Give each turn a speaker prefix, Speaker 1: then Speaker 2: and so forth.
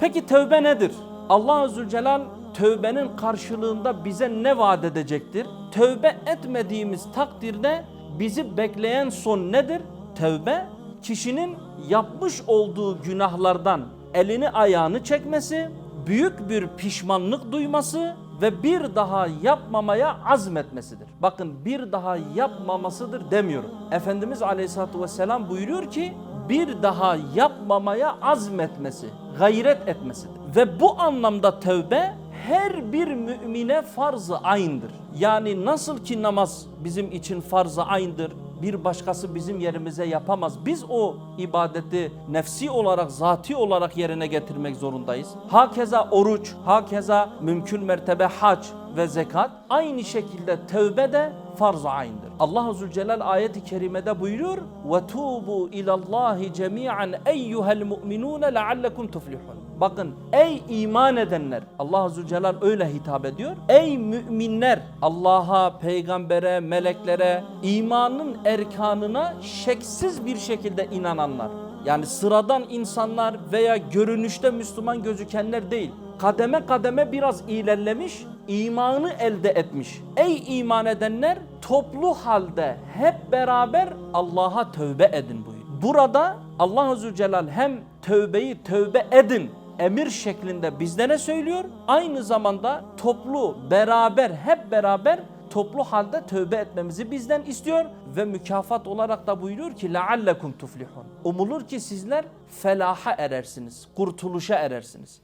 Speaker 1: Peki tövbe nedir? Allah Zülcelal tövbenin karşılığında bize ne vaat edecektir? Tövbe etmediğimiz takdirde bizi bekleyen son nedir? Tövbe kişinin yapmış olduğu günahlardan elini ayağını çekmesi, büyük bir pişmanlık duyması ve bir daha yapmamaya azmetmesidir. Bakın bir daha yapmamasıdır demiyorum. Efendimiz Aleyhisselatü Vesselam buyuruyor ki bir daha yapmamaya azmetmesi, gayret etmesidir. Ve bu anlamda tövbe her bir mümine farz-ı aynıdır. Yani nasıl ki namaz bizim için farz-ı aynıdır, bir başkası bizim yerimize yapamaz. Biz o ibadeti nefsi olarak, zati olarak yerine getirmek zorundayız. Hakeza oruç, hakeza mümkün mertebe hac ve zekat aynı şekilde tövbe de farz-ı aynıdır. Allah Zülcelal ayeti kerimede buyuruyor ve tubu ilallahi cemi'an eyyuhel mu'minun leallekum tuflihun. Bakın ey iman edenler Allah Zülcelal öyle hitap ediyor. Ey müminler Allah'a, peygambere, meleklere imanın erkanına şeksiz bir şekilde inananlar. Yani sıradan insanlar veya görünüşte Müslüman gözükenler değil. Kademe kademe biraz ilerlemiş, imanı elde etmiş. Ey iman edenler toplu halde hep beraber Allah'a tövbe edin buyuruyor. Burada Allah Zülcelal hem tövbeyi tövbe edin emir şeklinde bizlere söylüyor. Aynı zamanda toplu beraber hep beraber toplu halde tövbe etmemizi bizden istiyor ve mükafat olarak da buyuruyor ki لَعَلَّكُمْ tuflihun. Umulur ki sizler felaha erersiniz, kurtuluşa erersiniz.